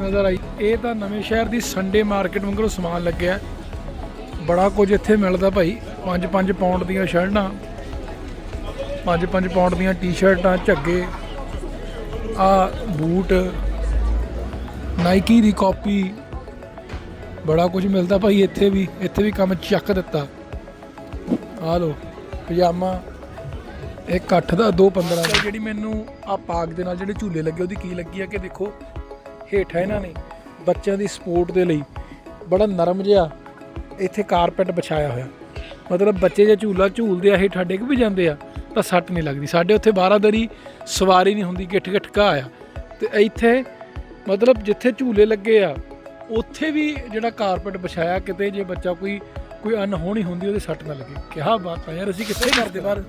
ਨਜ਼ਰ ਆਈ। ਇਹ ਤਾਂ ਨਵੇਂ ਸ਼ਹਿਰ ਦੀ ਸੰਡੇ ਮਾਰਕੀਟ ਵਾਂਗੂ ਸਮਾਨ ਲੱਗਿਆ। ਬੜਾ ਕੁਝ ਇੱਥੇ ਮਿਲਦਾ ਭਾਈ। 5-5 ਪਾਉਂਡ ਦੀਆਂ ਸ਼ਰਟਾਂ 5-5 ਪਾਉਂਡ ਦੀਆਂ ਟੀ-ਸ਼ਰਟਾਂ ਝੱਗੇ, ਆ ਬੂਟ ਨਾਈਕੀ ਦੀ ਕਾਪੀ ਬੜਾ ਕੁਝ ਮਿਲਦਾ ਭਾਈ ਇੱਥੇ ਵੀ। ਇੱਥੇ ਵੀ ਕੰਮ ਚੱਕ ਦਿੱਤਾ। ਆ ਲੋ ਪਜਾਮਾ। ਇਹ ਇਕੱਠ ਦਾ 215 ਦਾ। ਜਿਹੜੀ ਮੈਨੂੰ ਆ ਪਾਕ ਦੇ ਨਾਲ ਜਿਹੜੇ ਝੂਲੇ ਲੱਗੇ, ਉਹਦੀ ਕੀ ਲੱਗੀ ਆ ਕਿ ਦੇਖੋ ਹੇਠ ਹੈ ਇਹਨਾਂ ਨੇ ਬੱਚਿਆਂ ਦੀ ਸਪੋਰਟ ਦੇ ਲਈ। ਬੜਾ ਨਰਮ ਜਿਹਾ ਇੱਥੇ ਕਾਰਪੈਟ ਵਿਛਾਇਆ ਹੋਇਆ। ਮਤਲਬ ਬੱਚੇ ਜੇ ਝੂਲਾ ਝੂਲਦੇ ਆ, ਹੇਠਾਂ ਡਿੱਗ ਵੀ ਜਾਂਦੇ ਆ, ਤਾਂ ਸੱਟ ਨਹੀਂ ਲੱਗਦੀ। ਸਾਡੇ ਉੱਥੇ ਬਾਰਾਦਰੀ ਸਵਾਰੀ ਨਹੀਂ ਹੁੰਦੀ, ਗਿੱਠ ਗਿੱਠ ਘਾਹ ਆ। ਤੇ ਇੱਥੇ ਮਤਲਬ ਜਿੱਥੇ ਝੂਲੇ ਲੱਗੇ ਆ, ਉੱਥੇ ਵੀ ਜਿਹੜਾ ਕਾਰਪੈਟ ਵਿਛਾਇਆ, ਕਿਤੇ ਜੇ ਬੱਚਾ ਕੋਈ ਕੋਈ ਅਨਹੋਣੀ ਹੁੰਦੀ, ਉਹਦੇ ਸੱਟ ਨਾ ਲੱਗੇ। ਕਿਹਾ ਬਾਤ ਆ ਯਾਰ, ਅਸੀਂ ਕਿੱਥੇ ਕਰਦੇ ਬਾਹਰ?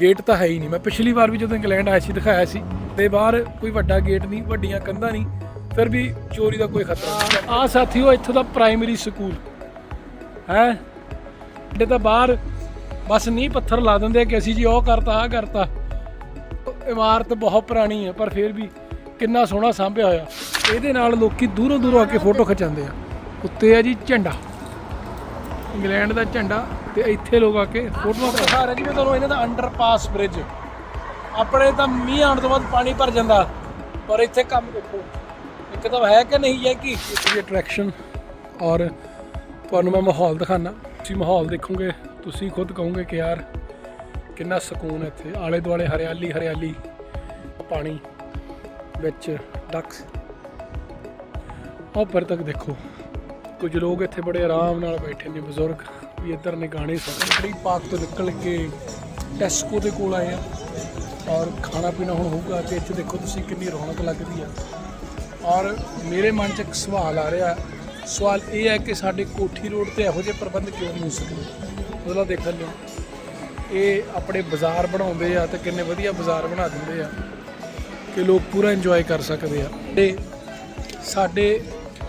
ਗੇਟ ਤਾਂ ਹੈ ਹੀ ਨਹੀਂ। ਮੈਂ ਪਿਛਲੀ ਵਾਰ ਵੀ ਜਦੋਂ ਇੰਗਲੈਂਡ ਆਇਆ ਸੀ, ਦਿਖਾਇਆ ਸੀ। ਤੇ ਬਾਹਰ ਕੋਈ ਵੱਡਾ ਗੇਟ ਨਹੀਂ, ਵੱਡੀਆਂ ਕੰਧਾਂ ਨਹੀਂ। ਫਿਰ ਵੀ ਚੋਰੀ ਦਾ ਕੋਈ ਖਤਰਾ ਨਹੀਂ। ਆ ਸਾਥੀਓ ਇੱਥੋਂ ਦਾ ਪ੍ਰਾਇਮਰੀ ਸਕੂਲ। ਹੈ? ਸਾਡੇ ਤਾਂ ਬਾਹਰ ਬਸ ਨੀਂਹ ਪੱਥਰ ਲਾ ਦਿੰਦੇ ਕਿ ਅਸੀਂ ਜੀ ਉਹ ਕਰਤਾ ਆ ਕਰਤਾ। ਇਮਾਰਤ ਬਹੁਤ ਪੁਰਾਣੀ ਹੈ ਪਰ ਫਿਰ ਵੀ ਕਿੰਨਾ ਸੋਹਣਾ ਸਾਂਭਿਆ ਹੋਇਆ। ਇਹਦੇ ਨਾਲ ਲੋਕੀ ਦੂਰੋਂ ਦੂਰੋਂ ਆ ਕੇ ਫੋਟੋ ਖਿਚਾਉਂਦੇ ਆ। ਉੱਤੇ ਆ ਜੀ ਝੰਡਾ। ਇੰਗਲੈਂਡ ਦਾ ਝੰਡਾ ਤੇ ਇੱਥੇ ਲੋਕ ਆ ਕੇ ਫੋਟੋਆਂ ਦਿਖਾ ਰਹੇ ਜੀ ਮੈਂ ਤੁਹਾਨੂੰ ਇਹਨਾਂ ਦਾ ਅੰਡਰਪਾਸ ਬ੍ਰਿਜ ਆਪਣੇ ਤਾਂ ਮੀਂਹ ਆਉਣ ਤੋਂ ਬਾਅਦ ਪਾਣੀ ਭਰ ਜਾਂਦਾ। ਪਰ ਇੱਥੇ ਕੰਮ ਦੇਖੋ। ਇੱਕ ਤਾਂ ਹੈ ਕਿ ਨਹੀਂ ਹੈ ਕਿ ਅਟਰੈਕਸ਼ਨ ਔਰ ਤੁਹਾਨੂੰ ਮੈਂ ਮਾਹੌਲ ਦਿਖਾਣਾ ਤੁਸੀਂ ਮਾਹੌਲ ਦੇਖੋਗੇ, ਤੁਸੀਂ ਖੁਦ ਕਹੋਗੇ ਕਿ ਯਾਰ ਕਿੰਨਾ ਸਕੂਨ ਹੈ ਇੱਥੇ। ਆਲੇ ਦੁਆਲੇ ਹਰਿਆਲੀ ਹਰਿਆਲੀ, ਪਾਣੀ ਵਿੱਚ ਡਕਸ ਉੱਪਰ ਤੱਕ ਦੇਖੋ, ਕੁਝ ਲੋਕ ਇੱਥੇ ਬੜੇ ਆਰਾਮ ਨਾਲ ਬੈਠੇ ਨੇ, ਬਜ਼ੁਰਗ ਵੀ ਇੱਧਰ ਨੇ ਗਾਣੇ ਸੁਣ ਬੜੀ ਪਾਰਕ ਤੋਂ ਨਿਕਲ ਕੇ ਟੈਸਕੋ ਦੇ ਕੋਲ ਆਏ ਆ ਔਰ ਖਾਣਾ ਪੀਣਾ ਹੁਣ ਹੋਊਗਾ ਤੇ ਇੱਥੇ ਦੇਖੋ ਤੁਸੀਂ ਕਿੰਨੀ ਰੌਣਕ ਲੱਗਦੀ ਆ। ਔਰ ਮੇਰੇ ਮਨ 'ਚ ਇੱਕ ਸਵਾਲ ਆ ਰਿਹਾ ਸਵਾਲ ਇਹ ਹੈ ਕਿ ਸਾਡੇ ਕੋਠੀ ਰੋਡ ਤੇ ਇਹੋ ਜਿਹੇ ਪ੍ਰਬੰਧ ਕਿਉਂ ਨਹੀਂ ਹੋ ਸਕਦੇ? ਉਹਦਾ ਦੇਖਣ ਲਿਓ ਇਹ ਆਪਣੇ ਬਾਜ਼ਾਰ ਬਣਾਉਂਦੇ ਆ ਤੇ ਕਿੰਨੇ ਵਧੀਆ ਬਾਜ਼ਾਰ ਬਣਾ ਦਿੰਦੇ ਆ ਕਿ ਲੋਕ ਪੂਰਾ ਇੰਜੋਏ ਕਰ ਸਕਦੇ ਆ। ਤੇ ਸਾਡੇ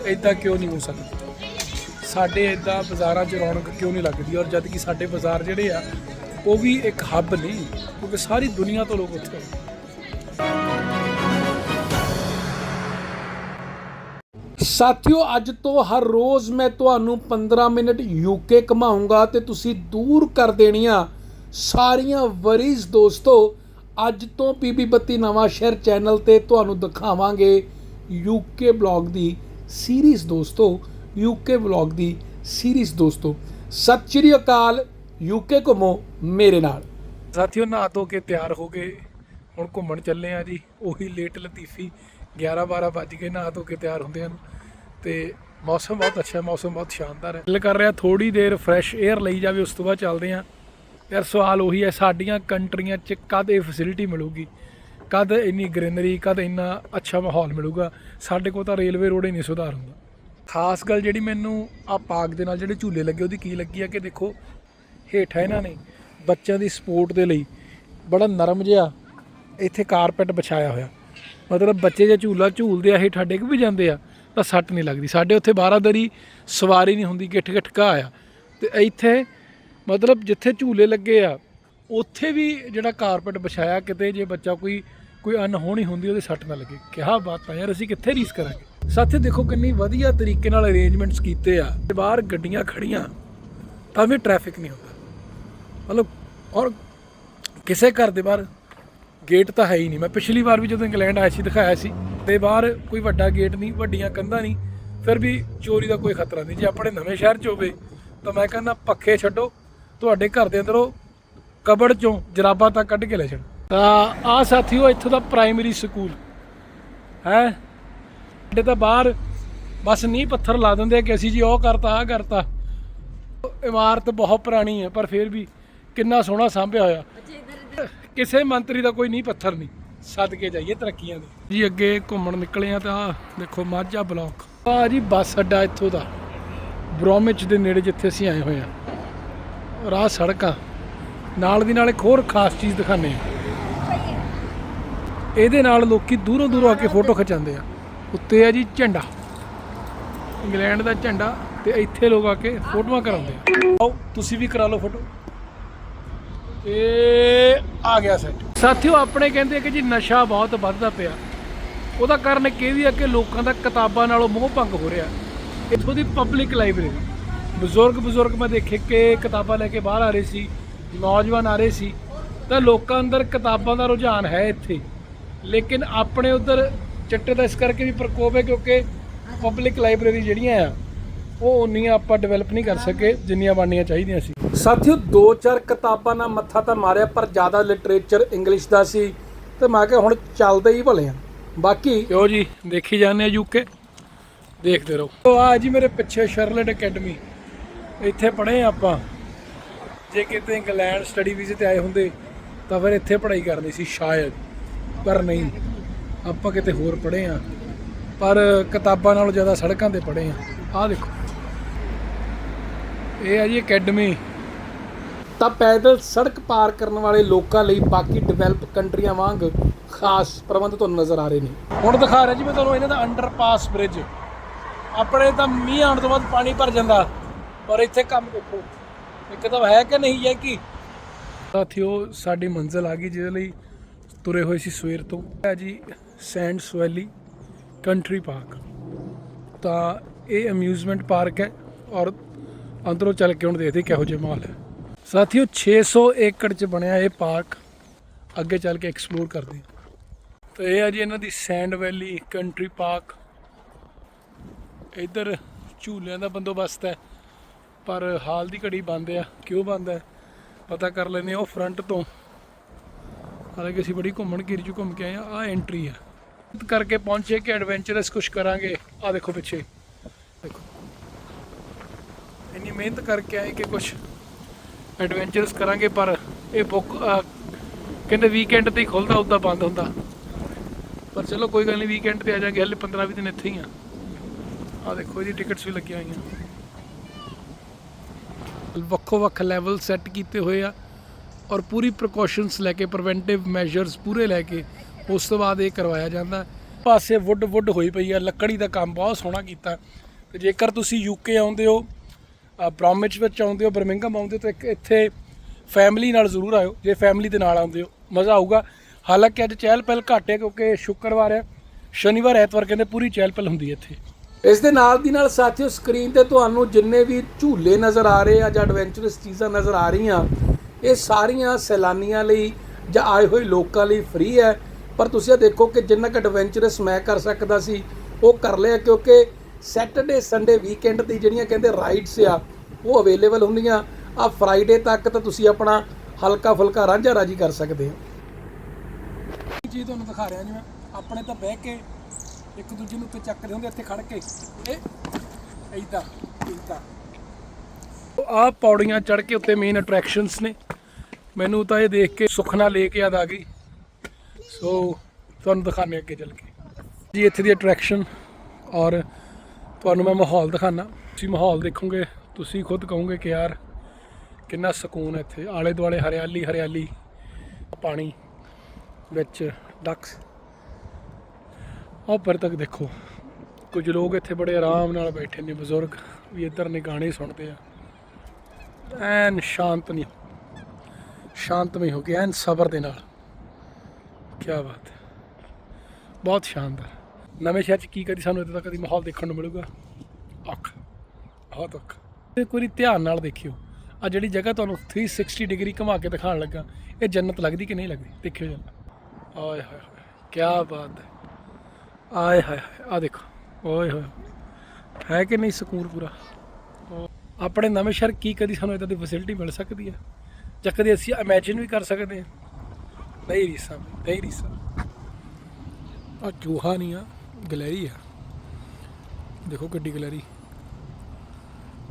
ਇਦਾਂ ਕਿਉਂ ਨਹੀਂ ਹੋ ਸਕਦਾ? ਸਾਡੇ ਇਦਾਂ ਬਾਜ਼ਾਰਾਂ 'ਚ ਰੌਣਕ ਕਿਉਂ ਨਹੀਂ ਲੱਗਦੀ? ਔਰ ਜਦ ਕਿ ਸਾਡੇ ਬਾਜ਼ਾਰ ਜਿਹੜੇ ਆ, ਉਹ ਵੀ ਇੱਕ ਹੱਬ ਨਹੀਂ, ਕਿਉਂਕਿ ਸਾਰੀ ਦੁਨੀਆ ਤੋਂ ਲੋਕ ਉੱਥੇ ਆਉਂਦੇ ਸਾਥੀਓ, ਅੱਜ ਤੋਂ ਹਰ ਰੋਜ਼ ਮੈਂ ਤੁਹਾਨੂੰ 15 ਮਿੰਟ ਯੂਕੇ ਘਮਾਉਂਗਾ ਤੇ ਤੁਸੀਂ ਦੂਰ ਕਰ ਦੇਣੀਆਂ ਸਾਰੀਆਂ ਵਰੀਜ਼ ਦੋਸਤੋ। ਅੱਜ ਤੋਂ ਪੀਪੀ ਬੱਤੀ ਨਵਾਂ ਸ਼ਹਿਰ ਚੈਨਲ ਤੇ ਤੁਹਾਨੂੰ ਦਿਖਾਵਾਂਗੇ ਯੂਕੇ ਬਲੌਗ ਦੀ ਸੀਰੀਜ਼ ਦੋਸਤੋ ਯੂਕੇ ਬਲੌਗ ਦੀ ਸੀਰੀਜ਼ ਦੋਸਤੋ। ਸਤਿ ਸ਼੍ਰੀ ਅਕਾਲ ਯੂਕੇ ਘੁੰਮੋ ਮੇਰੇ ਨਾਲ। ਸਾਥੀਓ, ਨਹਾ ਧੋ ਕੇ ਤਿਆਰ ਹੋ ਗਏ। ਹੁਣ ਘੁੰਮਣ ਚੱਲੇ ਆ ਜੀ, ਉਹੀ ਲੇਟ ਲਤੀਫੀ 11 12 ਵੱਜ ਗਏ ਨਹਾ ਧੋ ਕੇ ਤਿਆਰ ਹੁੰਦੇ ਹਨ ਤੇ ਮੌਸਮ ਬਹੁਤ ਅੱਛਾ ਹੈ, ਮੌਸਮ ਬਹੁਤ ਸ਼ਾਨਦਾਰ ਹੈ। ਦਿਲ ਕਰ ਰਿਹਾ ਥੋੜੀ ਦੇਰ ਫਰੈਸ਼ 에ਅਰ ਲਈ ਜਾਵੇ, ਉਸ ਤੋਂ ਬਾਅਦ ਚੱਲਦੇ ਹਾਂ। ਯਾਰ ਸਵਾਲ ਉਹੀ ਹੈ, ਸਾਡੀਆਂ ਕੰਟਰੀਆਂ 'ਚ ਕਦ ਇਹ ਫੈਸਿਲਿਟੀ ਮਿਲੂਗੀ? ਕਦ ਇੰਨੀ ਗ੍ਰੀਨਰੀ ਕਦ ਇੰਨਾ ਅੱਛਾ ਮਾਹੌਲ ਮਿਲੂਗਾ? ਸਾਡੇ ਕੋਲ ਤਾਂ ਰੇਲਵੇ ਰੋਡ ਹੀ ਨਹੀਂ ਸੁਧਾਰ ਹੁੰਦਾ। ਖਾਸ ਗੱਲ ਜਿਹੜੀ ਮੈਨੂੰ ਆ ਪਾਰਕ ਦੇ ਨਾਲ ਜਿਹੜੇ ਝੂਲੇ ਲੱਗੇ, ਉਹਦੀ ਕੀ ਲੱਗੀ ਆ ਕਿ ਦੇਖੋ, ਹੇਠਾਂ ਇਹਨਾਂ ਨੇ ਬੱਚਿਆਂ ਦੀ ਸਪੋਰਟ ਦੇ ਲਈ ਬੜਾ ਨਰਮ ਜਿਹਾ ਇੱਥੇ ਕਾਰਪੈਟ ਵਿਛਾਇਆ ਹੋਇਆ। ਮਤਲਬ ਬੱਚੇ ਜੇ ਝੂਲਾ ਝੂਲਦੇ ਆ, ਇਹ ਹੇਠਾਂ ਡਿੱਗ ਵੀ ਜਾਂਦੇ ਆ, ਤਾਂ ਸੱਟ ਨਹੀਂ ਲੱਗਦੀ। ਸਾਡੇ ਉੱਥੇ ਬਾਰਾਦਰੀ ਸਵਾਰੀ ਨਹੀਂ ਹੁੰਦੀ, ਗਿੱਠ ਗਿੱਠ ਘਾਹ ਆ। ਤੇ ਇੱਥੇ ਮਤਲਬ ਜਿੱਥੇ ਝੂਲੇ ਲੱਗੇ ਆ, ਉੱਥੇ ਵੀ ਜਿਹੜਾ ਕਾਰਪੈਟ ਵਿਛਾਇਆ, ਕਿਤੇ ਜੇ ਬੱਚਾ ਕੋਈ ਕੋਈ ਅਨਹੋਣੀ ਹੁੰਦੀ, ਉਹਦੇ ਸੱਟ ਨਾ ਲੱਗੇ। ਕਿਹਾ ਬਾਤ ਆ ਯਾਰ, ਅਸੀਂ ਕਿੱਥੇ ਰੀਸ ਕਰਾਂਗੇ? ਸਾਥੇ ਦੇਖੋ ਕਿੰਨੀ ਵਧੀਆ ਤਰੀਕੇ ਨਾਲ ਅਰੇਂਜਮੈਂਟਸ ਕੀਤੇ ਆ। ਤੇ ਬਾਹਰ ਗੱਡੀਆਂ ਖੜੀਆਂ, ਤਾਂ ਵੀ ਟ੍ਰੈਫਿਕ ਨਹੀਂ ਹੁੰਦਾ। ਮਤਲਬ ਔਰ ਕਿਸੇ ਘਰ ਦੇ ਬਾਹਰ ਗੇਟ ਤਾਂ ਹੈ ਹੀ ਨਹੀਂ। ਮੈਂ ਪਿਛਲੀ ਵਾਰ ਵੀ ਜਦੋਂ ਇੰਗਲੈਂਡ ਆਇਆ ਸੀ, ਦਿਖਾਇਆ ਸੀ। ਤੇ ਬਾਹਰ ਕੋਈ ਵੱਡਾ ਗੇਟ ਨਹੀਂ, ਵੱਡੀਆਂ ਕੰਧਾਂ ਨਹੀਂ, ਫਿਰ ਵੀ ਚੋਰੀ ਦਾ ਕੋਈ ਖਤਰਾ ਨਹੀਂ। ਜੇ ਆਪਣੇ ਨਵੇਂ ਸ਼ਹਿਰ 'ਚ ਹੋਵੇ, ਤਾਂ ਮੈਂ ਕਹਿੰਦਾ ਪੱਖੇ ਛੱਡੋ, ਤੁਹਾਡੇ ਘਰ ਦੇ ਅੰਦਰੋਂ ਕਬੜ ਚੋਂ ਜਰਾਬਾਂ ਤਾਂ ਕੱਢ ਕੇ ਲੈ ਜਾਣ। ਤਾਂ ਆ ਸਾਥੀਓ, ਇੱਥੋਂ ਦਾ ਪ੍ਰਾਇਮਰੀ ਸਕੂਲ ਹੈ? ਸਾਡੇ ਤਾਂ ਬਾਹਰ ਬਸ ਨੀਂਹ ਪੱਥਰ ਲਾ ਦਿੰਦੇ ਕਿ ਅਸੀਂ ਜੀ ਉਹ ਕਰਤਾ ਆ ਕਰਤਾ। ਇਮਾਰਤ ਬਹੁਤ ਪੁਰਾਣੀ ਹੈ, ਪਰ ਫਿਰ ਵੀ ਕਿੰਨਾ ਸੋਹਣਾ ਸਾਂਭਿਆ ਹੋਇਆ। ਕਿਸੇ ਮੰਤਰੀ ਦਾ ਕੋਈ ਨਹੀਂ, ਪੱਥਰ ਨਹੀਂ। ਸੱਦ ਕੇ ਜਾਈਏ ਤਰੱਕੀਆਂ ਦੇ। ਜੀ ਅੱਗੇ ਘੁੰਮਣ ਨਿਕਲੇ ਆ ਤਾਂ ਦੇਖੋ, ਮਾਝਾ ਬਲਾਕ। ਆ ਜੀ ਬੱਸ ਅੱਡਾ ਇੱਥੋਂ ਦਾ। ਬ੍ਰੋਮਿਚ ਦੇ ਨੇੜੇ ਜਿੱਥੇ ਅਸੀਂ ਆਏ ਹੋਏ ਆ। ਰਾਹ ਸੜਕਾਂ ਨਾਲ ਦੀ ਨਾਲ ਇੱਕ ਹੋਰ ਖਾਸ ਚੀਜ਼ ਦਿਖਾਣੇ ਆ। ਇਹਦੇ ਨਾਲ ਲੋਕੀ ਦੂਰੋਂ ਦੂਰੋਂ ਆ ਕੇ ਫੋਟੋ ਖਿਚਾਉਂਦੇ ਆ। ਉੱਤੇ ਆ ਜੀ ਝੰਡਾ। ਇੰਗਲੈਂਡ ਦਾ ਝੰਡਾ ਤੇ ਇੱਥੇ ਲੋਕ ਆ ਕੇ ਫੋਟੋਆਂ ਕਰਾਉਂਦੇ ਆ। ਆਓ, ਤੁਸੀਂ ਵੀ ਕਰਾ ਲਓ ਫੋਟੋ। ਇਹ ਆ ਗਿਆ ਸੈਟ ਸਾਥੀਓ, ਆਪਣੇ ਕਹਿੰਦੇ ਕਿ ਜੀ ਨਸ਼ਾ ਬਹੁਤ ਵੱਧਦਾ ਪਿਆ। ਉਹਦਾ ਕਾਰਨ ਇੱਕ ਇਹ ਵੀ ਹੈ ਕਿ ਲੋਕਾਂ ਦਾ ਕਿਤਾਬਾਂ ਨਾਲੋਂ ਮੋਹ ਭੰਗ ਹੋ ਰਿਹਾ। ਇੱਥੋਂ ਦੀ ਪਬਲਿਕ ਲਾਇਬ੍ਰੇਰੀ ਬਜ਼ੁਰਗ ਬਜ਼ੁਰਗ, ਮੈਂ ਦੇਖੇ ਕਿ ਕਿਤਾਬਾਂ ਲੈ ਕੇ ਬਾਹਰ ਆ ਰਹੇ ਸੀ, ਨੌਜਵਾਨ ਆ ਰਹੇ ਸੀ, ਤਾਂ ਲੋਕਾਂ ਅੰਦਰ ਕਿਤਾਬਾਂ ਦਾ ਰੁਝਾਨ ਹੈ ਇੱਥੇ। ਲੇਕਿਨ ਆਪਣੇ ਉਧਰ ਚਿੱਟੇ ਦਾ ਇਸ ਕਰਕੇ ਵੀ ਪ੍ਰਕੋਪ ਹੈ ਕਿਉਂਕਿ ਪਬਲਿਕ ਲਾਇਬ੍ਰੇਰੀ ਜਿਹੜੀਆਂ ਆ ਉਹ ਉਨੀਆਂ ਆਪਾਂ ਡਿਵੈਲਪ ਨਹੀਂ ਕਰ ਸਕੇ ਜਿੰਨੀਆਂ ਬਣਨੀਆਂ ਚਾਹੀਦੀਆਂ ਸੀ। ਸਾਥੀਓ ਦੋ ਚਾਰ ਕਿਤਾਬਾਂ ਨਾਲ ਮੱਥਾ ਤਾਂ ਮਾਰਿਆ ਪਰ ਜ਼ਿਆਦਾ ਲਿਟਰੇਚਰ ਇੰਗਲਿਸ਼ ਦਾ ਸੀ ਤੇ ਮੈਂ ਕਿਹਾ ਹੁਣ ਚੱਲਦੇ ਹੀ ਭਲੇ ਆ। ਬਾਕੀ ਕਿਉਂ ਜੀ? ਦੇਖੀ ਜਾਂਦੇ ਆ ਯੂਕੇ ਦੇਖਦੇ ਰਹੋ। ਤੋ ਆ ਜੀ ਮੇਰੇ ਪਿੱਛੇ ਸ਼ਰਲਟ ਅਕੈਡਮੀ ਇੱਥੇ ਪੜ੍ਹੇ ਆਪਾਂ। ਜੇ ਕਿਤੇ ਇੰਗਲੈਂਡ ਸਟੱਡੀ ਵੀਜ਼ੇ ਤੇ ਆਏ ਹੁੰਦੇ ਤਾਂ ਫਿਰ ਇੱਥੇ ਪੜ੍ਹਾਈ ਕਰਨੀ ਸੀ ਸ਼ਾਇਦ ਪਰ ਨਹੀਂ। ਆਪਾਂ ਕਿਤੇ ਹੋਰ ਪੜ੍ਹੇ ਆ। ਪਰ ਕਿਤਾਬਾਂ ਨਾਲੋਂ ਜ਼ਿਆਦਾ ਸੜਕਾਂ ਤੇ ਪੜ੍ਹੇ ਆ। ਆਹ ਦੇਖੋ। ਇਹ ਆ ਜੀ ਅਕੈਡਮੀ। ਤਾਂ ਪੈਦਲ ਸੜਕ ਪਾਰ ਕਰਨ ਵਾਲੇ ਲੋਕਾਂ ਲਈ ਬਾਕੀ ਡਿਵੈਲਪ ਕੰਟਰੀਆਂ ਵਾਂਗ ਖਾਸ ਪ੍ਰਬੰਧ ਤੁਹਾਨੂੰ ਨਜ਼ਰ ਆ ਰਹੇ ਨੇ। ਹੁਣ ਦਿਖਾ ਰਿਹਾ ਜੀ ਮੈਂ ਤੁਹਾਨੂੰ ਇਹਨਾਂ ਦਾ ਅੰਡਰਪਾਸ ਬ੍ਰਿਜ ਆਪਣੇ ਤਾਂ ਮੀਂਹ ਆਉਣ ਤੋਂ ਬਾਅਦ ਪਾਣੀ ਭਰ ਜਾਂਦਾ ਪਰ ਇੱਥੇ ਕੰਮ ਦੇਖੋ। ਇੱਕਦਮ ਹੈ ਕਿ ਨਹੀਂ ਹੈ ਕਿ? ਸਾਥੀਓ ਸਾਡੀ ਮੰਜ਼ਿਲ ਆ ਗਈ ਜਿਹਦੇ ਲਈ ਤੁਰੇ ਹੋਏ ਸੀ ਸਵੇਰ ਤੋਂ। ਹੈ ਜੀ ਸੈਂਡ ਸਵੈਲੀ ਕੰਟਰੀ ਪਾਰਕ। ਤਾਂ ਇਹ ਅਮਿਊਜ਼ਮੈਂਟ ਪਾਰਕ ਹੈ ਔਰ ਅੰਦਰੋਂ ਚੱਲ ਕੇ ਹੁਣ ਦੇਖਦੇ ਕਿਹੋ ਜਿਹਾ ਮਾਹੌਲ ਹੈ। ਸਾਥੀਓ 600 ਏਕੜ 'ਚ ਬਣਿਆ ਇਹ ਪਾਰਕ ਅੱਗੇ ਚੱਲ ਕੇ ਐਕਸਪਲੋਰ ਕਰਦੇ ਤਾਂ ਇਹ ਆ ਜੀ ਇਹਨਾਂ ਦੀ ਸੈਂਡ ਵੈਲੀ ਕੰਟਰੀ ਪਾਰਕ ਇੱਧਰ ਝੂਲਿਆਂ ਦਾ ਬੰਦੋਬਸਤ ਹੈ, ਪਰ ਹਾਲ ਦੀ ਘੜੀ ਬੰਦ ਆ। ਕਿਉਂ ਬੰਦ ਹੈ? ਪਤਾ ਕਰ ਲੈਂਦੇ ਹਾਂ ਉਹ ਫਰੰਟ ਤੋਂ। ਹਾਲਾਂਕਿ ਅਸੀਂ ਬੜੀ ਘੁੰਮਣ ਘੇਰੀ ਚ ਘੁੰਮ ਕੇ ਆਏ ਆ ਆ ਐਂਟਰੀ ਆ। ਕਰਕੇ ਪਹੁੰਚੇ ਕਿ ਐਡਵੈਂਚਰਸ ਕੁਝ ਕਰਾਂਗੇ। ਆ ਦੇਖੋ ਪਿੱਛੇ। ਮਿਹਨਤ ਕਰਕੇ ਆਏ ਕਿ ਕੁਝ ਐਡਵੈਂਚਰਸ ਕਰਾਂਗੇ, ਪਰ ਇਹ ਬੁੱਕ ਕਹਿੰਦੇ ਵੀਕਐਂਡ ਤੇ ਹੀ ਖੁੱਲਦਾ, ਉਦਾਂ ਬੰਦ ਹੁੰਦਾ। ਪਰ ਚਲੋ ਕੋਈ ਗੱਲ ਨਹੀਂ ਵੀਕਐਂਡ ਤੇ ਆ ਜਾਗੇ, ਹਲੇ 15 20 ਦਿਨ ਇੱਥੇ ਹੀ ਆ। ਆ ਦੇਖੋ ਜੀ ਟਿਕਟਸ ਵੀ ਲੱਗੀਆਂ ਹੋਈਆਂ। ਵੱਖੋ ਵੱਖ ਲੈਵਲ ਸੈੱਟ ਕੀਤੇ ਹੋਏ ਆ, ਔਰ ਪੂਰੀ ਪ੍ਰੀਕਾਸ਼ਨਸ ਲੈ ਕੇ ਪ੍ਰੀਵੈਂਟਿਵ ਮੈਜਰਸ ਪੂਰੇ ਲੈ ਕੇ, ਉਸ ਤੋਂ ਬਾਅਦ ਇਹ ਕਰਵਾਇਆ ਜਾਂਦਾ। ਪਾਸੇ ਵੁੱਡ ਵੁੱਡ ਹੋਈ ਪਈ ਆ, ਲੱਕੜੀ ਦਾ ਕੰਮ ਬਹੁਤ ਸੋਹਣਾ ਕੀਤਾ। ਤੇ ਜੇਕਰ ਤੁਸੀਂ ਯੂਕੇ ਆਉਂਦੇ ਹੋ ਬ੍ਰਾਮਿਚ ਵਿੱਚ ਆਉਂਦੇ ਹੋ ਬਰਮਿੰਗਮ ਆਉਂਦੇ ਹੋ, ਤਾਂ ਇੱਕ ਇੱਥੇ ਫੈਮਿਲੀ ਨਾਲ ਜ਼ਰੂਰ ਆਇਓ, ਜੇ ਫੈਮਿਲੀ ਦੇ ਨਾਲ ਆਉਂਦੇ ਹੋ, ਮਜ਼ਾ ਆਊਗਾ। ਹਾਲਾਂਕਿ ਅੱਜ ਚਹਿਲ ਪਹਿਲ ਘੱਟ ਹੈ, ਕਿਉਂਕਿ ਸ਼ੁੱਕਰਵਾਰ ਹੈ, ਸ਼ਨੀਵਾਰ, ਐਤਵਾਰ ਕਹਿੰਦੇ ਪੂਰੀ ਚਹਿਲ ਪਹਿਲ ਹੁੰਦੀ ਹੈ ਇੱਥੇ। ਇਸ ਦੇ ਨਾਲ ਦੀ ਨਾਲ ਸਾਥੀਓ ਸਕਰੀਨ ਤੇ ਤੁਹਾਨੂੰ ਜਿੰਨੇ ਵੀ ਝੂਲੇ ਨਜ਼ਰ ਆ ਰਹੇ ਆ ਜਾਂ ਐਡਵੈਂਚਰਸ ਚੀਜ਼ਾਂ ਨਜ਼ਰ ਆ ਰਹੀਆਂ, ਇਹ ਸਾਰੀਆਂ ਸੈਲਾਨੀਆਂ ਲਈ ਜਾਂ ਆਏ ਹੋਏ ਲੋਕਾਂ ਲਈ ਫ੍ਰੀ ਹੈ। ਪਰ ਤੁਸੀਂ ਇਹ ਦੇਖੋ ਕਿ ਜਿੰਨਾ ਕੁ ਐਡਵੈਂਚਰਸ ਮੈਂ ਕਰ ਸਕਦਾ ਸੀ, ਉਹ ਕਰ ਲਿਆ, ਕਿਉਂਕਿ ਸੈਟਰਡੇ ਸੰਡੇ ਵੀਕਐਂਡ ਦੀ ਜਿਹੜੀਆਂ ਕਹਿੰਦੇ ਰਾਈਡਸ ਆ, ਉਹ ਅਵੇਲੇਬਲ ਹੁੰਦੀਆਂ। ਆ ਫਰਾਈਡੇ ਤੱਕ ਤਾਂ ਤੁਸੀਂ ਆਪਣਾ ਹਲਕਾ ਫੁਲਕਾ ਰਾਂਝਾ ਰਾਜੀ ਕਰ ਸਕਦੇ ਹੋ। ਇਹ ਤੁਹਾਨੂੰ ਦਿਖਾ ਰਿਹਾ ਜੀ ਮੈਂ। ਆਪਣੇ ਤਾਂ ਬਹਿ ਕੇ ਇੱਕ ਦੂਜੇ ਨੂੰ ਉੱਤੇ ਚੱਕਦੇ ਹੁੰਦੇ, ਇੱਥੇ ਖੜ ਕੇ। ਇਹ ਐਦਾਂ ਐਦਾਂ ਆ ਪੌੜੀਆਂ ਚੜ ਕੇ ਉੱਤੇ ਮੇਨ ਅਟਰੈਕਸ਼ਨਸ ਨੇ। ਮੈਨੂੰ ਤਾਂ ਇਹ ਦੇਖ ਕੇ ਸੁਖਨਾ ਲੈ ਕੇ ਯਾਦ ਆ ਗਈ। ਸੋ ਤੁਹਾਨੂੰ ਦਿਖਾਣੇ ਅੱਗੇ ਚੱਲ ਕੇ। ਜੀ, ਇੱਥੇ ਦੀ ਅਟਰੈਕਸ਼ਨ ਔਰ ਤੁਹਾਨੂੰ ਮੈਂ ਮਾਹੌਲ ਦਿਖਾਣਾ ਤੁਸੀਂ ਮਾਹੌਲ ਦੇਖੋਗੇ, ਤੁਸੀਂ ਖੁਦ ਕਹੋਗੇ ਕਿ ਯਾਰ ਕਿੰਨਾ ਸਕੂਨ ਹੈ ਇੱਥੇ। ਆਲੇ ਦੁਆਲੇ ਹਰਿਆਲੀ ਹਰਿਆਲੀ, ਪਾਣੀ ਵਿੱਚ ਡਕਸ। ਉਹ ਪਰ ਤੱਕ ਦੇਖੋ, ਕੁਝ ਲੋਕ ਇੱਥੇ ਬੜੇ ਆਰਾਮ ਨਾਲ ਬੈਠੇ ਨੇ, ਬਜ਼ੁਰਗ ਵੀ ਇੱਧਰ ਨੇ ਗਾਣੇ ਸੁਣਦੇ ਆ। ਐਨ ਸ਼ਾਂਤ ਨਹੀਂ ਸ਼ਾਂਤਮਈ ਹੋ ਕੇ, ਐਨ ਸਬਰ ਦੇ ਨਾਲ। ਕੀ ਬਾਤ ਹੈ। ਬਹੁਤ ਸ਼ਾਨਦਾਰ। ਨਵੇਂ ਸ਼ਹਿਰ ਚ ਕੀ ਕਦੀ ਸਾਨੂੰ ਇੱਦਾਂ ਦਾ ਕਦੀ ਮਾਹੌਲ ਦੇਖਣ ਨੂੰ ਮਿਲੂਗਾ? ਅੱਖ। ਬਹੁਤ ਅੱਖ। ਇਹ ਕੋਈ ਧਿਆਨ ਨਾਲ ਦੇਖਿਓ। ਆ ਜਿਹੜੀ ਜਗ੍ਹਾ ਤੁਹਾਨੂੰ 360 ਡਿਗਰੀ ਘੁਮਾ ਕੇ ਦਿਖਾਉਣ ਲੱਗਾ, ਇਹ ਜੰਨਤ ਲੱਗਦੀ ਕਿ ਨਹੀਂ ਲੱਗਦੀ? ਦੇਖਿਓ ਜਰਾ ਆਏ ਹਾਏ ਕੀ ਬਾਤ ਹੈ। ਆਏ ਹਾਏ ਆ ਦੇਖੋ। ਓਏ ਹੋਏ ਹੈ ਕਿ ਨਹੀਂ ਸਕੂਨ ਪੂਰਾ? ਆਪਣੇ ਨਵੇਂ ਸ਼ਹਿਰ ਕੀ ਕਦੀ ਸਾਨੂੰ ਇਦਾਂ ਦੀ ਫੈਸਿਲਿਟੀ ਮਿਲ ਸਕਦੀ ਹੈ? ਜਾਂ ਕਦੀ ਅਸੀਂ ਇਮੇਜਿਨ ਵੀ ਕਰ ਸਕਦੇ ਹਾਂ? ਨਹੀਂ ਰੀਸਾ ਨਹੀਂ ਰੀਸਾ। ਆ ਚੂਹਾ ਨਹੀਂ ਆ। ਗੈਲਰੀ ਆ। ਦੇਖੋ ਕਿੱਡੀ ਗੈਲਰੀ।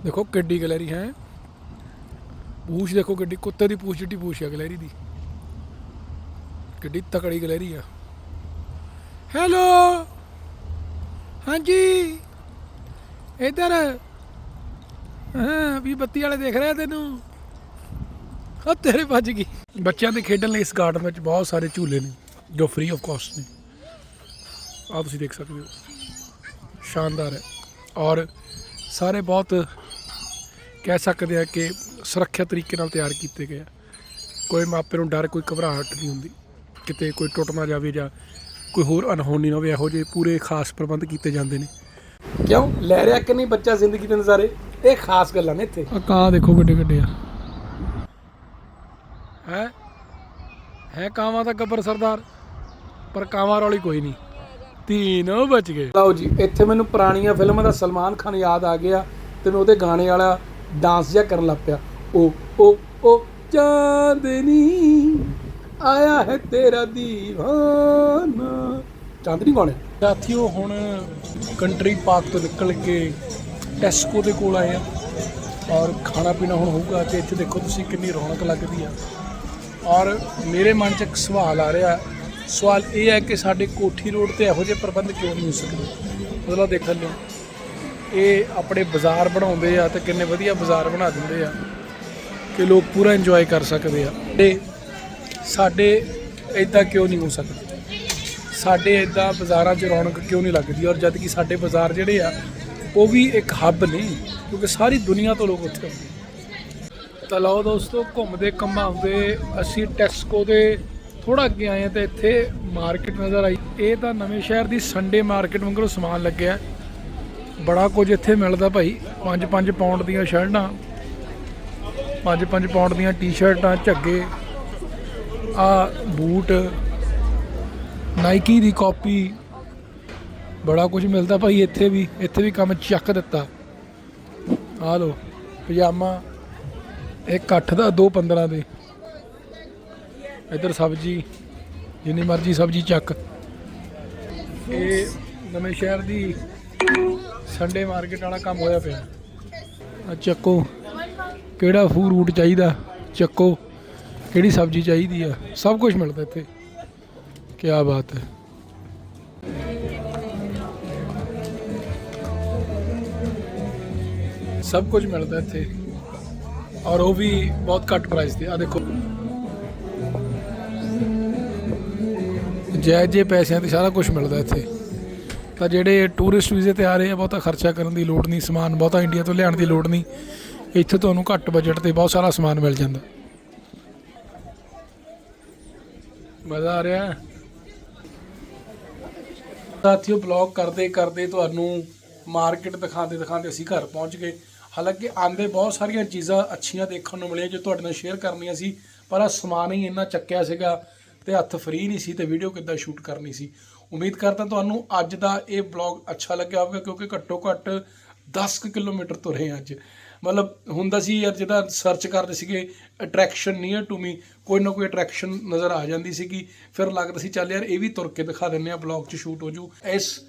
ਦੇਖੋ ਕਿੱਡੀ ਗੈਲਰੀ ਹੈ। ਪੂਛ ਦੇਖੋ ਕਿੱਡੀ, ਕੁੱਤੇ ਦੀ ਪੂਛ ਜਿੱਡੀ ਪੂਛ ਆ ਗੈਲਰੀ ਦੀ। ਕਿੱਡੀ ਤਕੜੀ ਗੈਲਰੀ ਆ। ਹੈਲੋ! ਹਾਂਜੀ। ਇਧਰ। ਹਾਂ, ਵੀ ਬੱਤੀ ਵਾਲੇ ਦੇਖ ਰਿਹਾ ਤੈਨੂੰ? ਆ ਤੇਰੇ ਵੱਜ ਗਈ। ਬੱਚਿਆਂ ਦੇ ਖੇਡਣ ਲਈ ਇਸ ਗਾਰਡਨ ਵਿੱਚ ਬਹੁਤ ਸਾਰੇ ਝੂਲੇ ਨੇ, ਜੋ ਫ੍ਰੀ ਆਫ ਕਾਸਟ ਨੇ। ਆ ਤੁਸੀਂ ਦੇਖ ਸਕਦੇ ਹੋ। ਸ਼ਾਨਦਾਰ ਹੈ। ਔਰ ਸਾਰੇ ਬਹੁਤ ਕਹਿ ਸਕਦੇ ਆ ਕਿ ਸੁਰੱਖਿਅਤ ਤਰੀਕੇ ਨਾਲ ਤਿਆਰ ਕੀਤੇ ਗਏ ਆ। ਕੋਈ ਮਾਪੇ ਨੂੰ ਡਰ ਕੋਈ ਘਬਰਾਹਟ ਨਹੀਂ ਹੁੰਦੀ। ਕਿਤੇ ਕੋਈ ਟੁੱਟ ਨਾ ਜਾਵੇ ਜਾਂ ਕੋਈ ਹੋਰ ਅਨਹੋਣੀ ਨਾ ਹੋਵੇ ਇਹੋ ਜਿਹੇ ਪੂਰੇ ਖਾਸ ਪ੍ਰਬੰਧ ਕੀਤੇ ਜਾਂਦੇ ਨੇ। ਕਿਉਂ? ਲੈ ਰਿਹਾ ਕਿ ਨਹੀਂ ਬੱਚਾ ਜ਼ਿੰਦਗੀ ਦੇ ਨਜ਼ਾਰੇ? ਇਹ ਖਾਸ ਗੱਲਾਂ ਨੇ ਇੱਥੇ। ਆ ਕਾਂ ਦੇਖੋ ਗੱਡੇ ਗੱਡੇ ਆ। ਹੈ? ਹੈ ਕਾਵਾਂ ਦਾ ਗੱਬਰ ਸਰਦਾਰ? ਪਰ ਕਾਵਾਂ ਵਾਲੀ ਕੋਈ ਨਹੀਂ। ਤੀਨੋਂ ਬਚ ਗਏ। ਲਓ ਜੀ ਇੱਥੇ ਮੈਨੂੰ ਪੁਰਾਣੀਆਂ ਫਿਲਮਾਂ ਦਾ ਸਲਮਾਨ ਖਾਨ ਯਾਦ ਆ ਗਿਆ ਤੇ ਮੈਂ ਉਹਦੇ ਗਾਣੇ ਵਾਲਾ ਡਾਂਸ ਜਿਹਾ ਕਰਨ ਲੱਗ ਪਿਆ। ਓ ਓ ਓ ਚਾਂਦਨੀ ਆਇਆ ਹੈ ਤੇਰਾ ਦੀਵਾਨਾ। ਚਾਂਦਨੀ ਕੌਣ ਹੈ ਸਾਥੀਓ ਹੁਣ ਕੰਟਰੀ ਪਾਰਕ ਤੋਂ ਨਿਕਲ ਕੇ ਟੈਸਕੋ ਦੇ ਕੋਲ ਆਏ ਆ ਔਰ ਖਾਣਾ ਪੀਣਾ ਹੁਣ ਹੋਊਗਾ ਤੇ ਇੱਥੇ ਦੇਖੋ ਤੁਸੀਂ ਕਿੰਨੀ ਰੌਣਕ ਲੱਗਦੀ ਆ। ਔਰ ਮੇਰੇ ਮਨ 'ਚ ਇੱਕ ਸਵਾਲ ਆ ਰਿਹਾ ਸਵਾਲ ਇਹ ਹੈ ਕਿ ਸਾਡੇ ਕੋਠੀ ਰੋਡ ਤੇ ਇਹੋ ਜਿਹੇ ਪ੍ਰਬੰਧ ਕਿਉਂ ਨਹੀਂ ਹੋ ਸਕਦੇ? ਮਤਲਬ ਦੇਖਣ ਨੂੰ ਇਹ ਆਪਣੇ ਬਾਜ਼ਾਰ ਬਣਾਉਂਦੇ ਆ ਤੇ ਕਿੰਨੇ ਵਧੀਆ ਬਾਜ਼ਾਰ ਬਣਾ ਦਿੰਦੇ ਆ ਕਿ ਲੋਕ ਪੂਰਾ ਇੰਜੋਏ ਕਰ ਸਕਦੇ ਆ। ਤੇ ਸਾਡੇ ਇਦਾਂ ਕਿਉਂ ਨਹੀਂ ਹੋ ਸਕਦਾ? ਸਾਡੇ ਇਦਾਂ ਬਾਜ਼ਾਰਾਂ 'ਚ ਰੌਣਕ ਕਿਉਂ ਨਹੀਂ ਲੱਗਦੀ? ਔਰ ਜਦ ਕਿ ਸਾਡੇ ਬਾਜ਼ਾਰ ਜਿਹੜੇ ਆ, ਉਹ ਵੀ ਇੱਕ ਹੱਬ ਨੇ, ਕਿਉਂਕਿ ਸਾਰੀ ਦੁਨੀਆ ਤੋਂ ਲੋਕ ਉੱਥੇ ਆਉਂਦੇ ਤਾਂ ਲਓ ਦੋਸਤੋ ਘੁੰਮਦੇ ਘੁੰਮਾਉਂਦੇ ਅਸੀਂ ਟੈਕਸਕੋ ਦੇ ਥੋੜਾ ਅੱਗੇ ਆਏ ਤਾਂ ਇੱਥੇ ਮਾਰਕੀਟ ਨਜ਼ਰ ਆਈ। ਇਹ ਤਾਂ ਨਵੇਂ ਸ਼ਹਿਰ ਦੀ ਸੰਡੇ ਮਾਰਕੀਟ ਵਾਂਗੂ ਸਮਾਨ ਲੱਗਿਆ। ਬੜਾ ਕੁਝ ਇੱਥੇ ਮਿਲਦਾ ਭਾਈ। 5-5 ਪਾਉਂਡ ਦੀਆਂ ਸ਼ਰਟਾਂ 5-5 ਪਾਉਂਡ ਦੀਆਂ ਟੀ-ਸ਼ਰਟਾਂ ਝੱਗੇ, ਆ ਬੂਟ ਨਾਈਕੀ ਦੀ ਕਾਪੀ ਬੜਾ ਕੁਝ ਮਿਲਦਾ ਭਾਈ ਇੱਥੇ ਵੀ। ਇੱਥੇ ਵੀ ਕੰਮ ਚੱਕ ਦਿੱਤਾ। ਆ ਲੋ ਪਜਾਮਾ। ਇੱਕ 8 ਦਾ, ਦੋ 15 ਦੇ। ਇੱਧਰ ਸਬਜੀ, ਜਿੰਨੀ ਮਰਜ਼ੀ ਸਬਜੀ ਚੱਕ। ਇਹ ਨਵੇਂ ਸ਼ਹਿਰ ਦੀ ਸੰਡੇ ਮਾਰਕੀਟ ਵਾਲਾ ਕੰਮ ਹੋਇਆ ਪਿਆ। ਆ ਚੱਕੋ, ਕਿਹੜਾ ਫੂਡ ਚਾਹੀਦਾ? ਚੱਕੋ, ਕਿਹੜੀ ਸਬਜੀ ਚਾਹੀਦੀ ਆ? ਸਭ ਕੁਝ ਮਿਲਦਾ ਇੱਥੇ। ਕੀ ਬਾਤ ਹੈ। ਸਭ ਕੁਝ ਮਿਲਦਾ ਇੱਥੇ। ਔਰ ਉਹ ਵੀ ਬਹੁਤ ਘੱਟ ਪ੍ਰਾਈਸ ਤੇ ਆ ਦੇਖੋ। ਜੈ ਜੇ ਪੈਸਿਆਂ ਤੇ ਸਾਰਾ ਕੁਝ ਮਿਲਦਾ ਇੱਥੇ। ਤਾਂ ਜਿਹੜੇ ਟੂਰਿਸਟ ਵੀਜ਼ੇ ਤੇ ਆ ਰਹੇ ਆ, ਬਹੁਤਾ ਖਰਚਾ ਕਰਨ ਦੀ ਲੋੜ ਨਹੀਂ, ਸਮਾਨ ਬਹੁਤਾ ਇੰਡੀਆ ਤੋਂ ਲਿਆਉਣ ਦੀ ਲੋੜ ਨਹੀਂ। ਇੱਥੇ ਤੁਹਾਨੂੰ ਘੱਟ ਬਜਟ ਤੇ ਬਹੁਤ ਸਾਰਾ ਸਮਾਨ ਮਿਲ ਜਾਂਦਾ। ਮਜ਼ਾ ਆ ਰਿਹਾ ਸਾਥੀਓ ਬਲੌਗ ਕਰਦੇ ਕਰਦੇ ਤੁਹਾਨੂੰ ਮਾਰਕੀਟ ਦਿਖਾਉਂਦੇ ਦਿਖਾਉਂਦੇ ਅਸੀਂ ਘਰ ਪਹੁੰਚ ਗਏ। ਹਾਲਾਂਕਿ ਆਂਦੇ ਬਹੁਤ ਸਾਰੀਆਂ ਚੀਜ਼ਾਂ ਅੱਛੀਆਂ ਦੇਖਣ ਨੂੰ ਮਿਲੀਆਂ, ਜੋ ਤੁਹਾਡੇ ਨਾਲ ਸ਼ੇਅਰ ਕਰਨੀਆਂ ਸੀ, ਪਰ ਆ ਸਮਾਨ ਹੀ ਇੰਨਾ ਚੱਕਿਆ ਸੀਗਾ। ਤੇ ਹੱਥ ਫ੍ਰੀ ਨਹੀਂ ਸੀ ਤੇ ਵੀਡੀਓ ਕਿੱਦਾਂ ਸ਼ੂਟ ਕਰਨੀ ਸੀ। ਉਮੀਦ ਕਰਦਾ ਤੁਹਾਨੂੰ ਅੱਜ ਦਾ ਇਹ ਬਲੌਗ ਅੱਛਾ ਲੱਗਿਆ ਹੋਵੇਗਾ, ਕਿਉਂਕਿ ਘੱਟੋ ਘੱਟ 10 ਕੁ ਕਿਲੋਮੀਟਰ ਤੁਰੇ ਹਾਂ ਅੱਜ। ਮਤਲਬ ਹੁੰਦਾ ਸੀ ਯਾਰ ਜਿਹਦਾ ਸਰਚ ਕਰਦੇ ਸੀਗੇ ਅਟਰੈਕਸ਼ਨ ਨੀਅਰ ਟੂ ਮੀ ਕੋਈ ਨਾ ਕੋਈ ਅਟਰੈਕਸ਼ਨ ਨਜ਼ਰ ਆ ਜਾਂਦੀ ਸੀਗੀ। ਫਿਰ ਲੱਗਦਾ ਸੀ, ਚੱਲ ਯਾਰ, ਇਹ ਵੀ ਤੁਰ ਕੇ ਦਿਖਾ ਦਿੰਨੇ ਆ ਬਲੌਗ 'ਚ ਸ਼ੂਟ ਹੋ ਜੂ। ਇਸ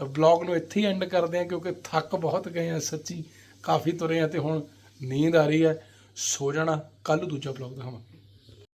ਬਲੌਗ ਨੂੰ ਇੱਥੇ ਹੀ ਐਂਡ ਕਰਦੇ ਆ ਕਿਉਂਕਿ ਥੱਕ ਬਹੁਤ ਗਏ ਆ ਸੱਚੀ ਕਾਫੀ ਤੁਰੇ ਆ ਤੇ ਹੁਣ ਨੀਂਦ ਆ ਰਹੀ ਹੈ। ਸੋ ਜਾਣਾ ਕੱਲ ਦੂਜਾ ਬਲੌਗ ਦਿਖਾਵਾਂ